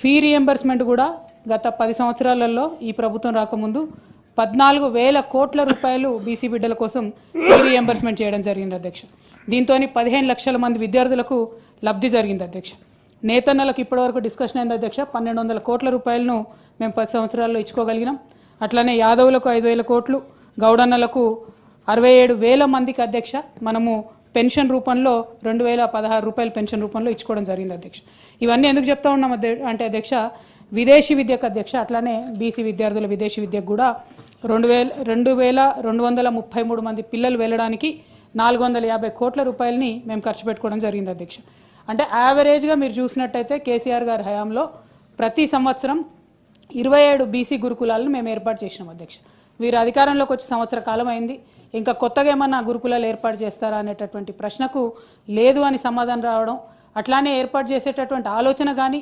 Fee reimbursement కూడా గత పది సంవత్సరాలలో ఈ ప్రభుత్వం రాకముందు పద్నాలుగు వేల కోట్ల రూపాయలు బీసీ బిడ్డల కోసం ఫీ రియంబర్స్మెంట్ చేయడం జరిగింది అధ్యక్ష. దీంతో పదిహేను లక్షల మంది విద్యార్థులకు లబ్ధి జరిగింది అధ్యక్ష. నేతన్నలకు ఇప్పటివరకు డిస్కషన్ అయింది అధ్యక్ష. పన్నెండు వందల కోట్ల రూపాయలను మేము పది సంవత్సరాల్లో ఇచ్చుకోగలిగినాం. అట్లనే యాదవులకు ఐదు వేల కోట్లు గౌడన్నలకు అరవై ఏడు వేల మందికి అధ్యక్ష మనము పెన్షన్ రూపంలో రెండు వేల పదహారు రూపాయల పెన్షన్ రూపంలో ఇచ్చుకోవడం జరిగింది అధ్యక్ష. ఇవన్నీ ఎందుకు చెప్తా ఉన్నాం అంటే అధ్యక్ష విదేశీ విద్యకు అధ్యక్ష అట్లానే బీసీ విద్యార్థుల విదేశీ విద్యకు కూడా రెండు వేల రెండు వేల రెండు వందల ముప్పై మూడు మంది పిల్లలు వెళ్ళడానికి నాలుగు వందల యాభై కోట్ల రూపాయలని మేము ఖర్చు పెట్టుకోవడం జరిగింది అధ్యక్ష. అంటే యావరేజ్గా మీరు చూసినట్టయితే కేసీఆర్ గారి హయాంలో ప్రతి సంవత్సరం ఇరవై ఏడు బీసీ గురుకులాలను మేము ఏర్పాటు చేసినాం అధ్యక్ష. వీరు అధికారంలోకి వచ్చి సంవత్సర కాలం అయింది. ఇంకా కొత్తగా ఏమన్నా గురుకులాలు ఏర్పాటు చేస్తారా అనేటటువంటి ప్రశ్నకు లేదు అని సమాధానం రావడం అట్లానే ఏర్పాటు చేసేటటువంటి ఆలోచన కానీ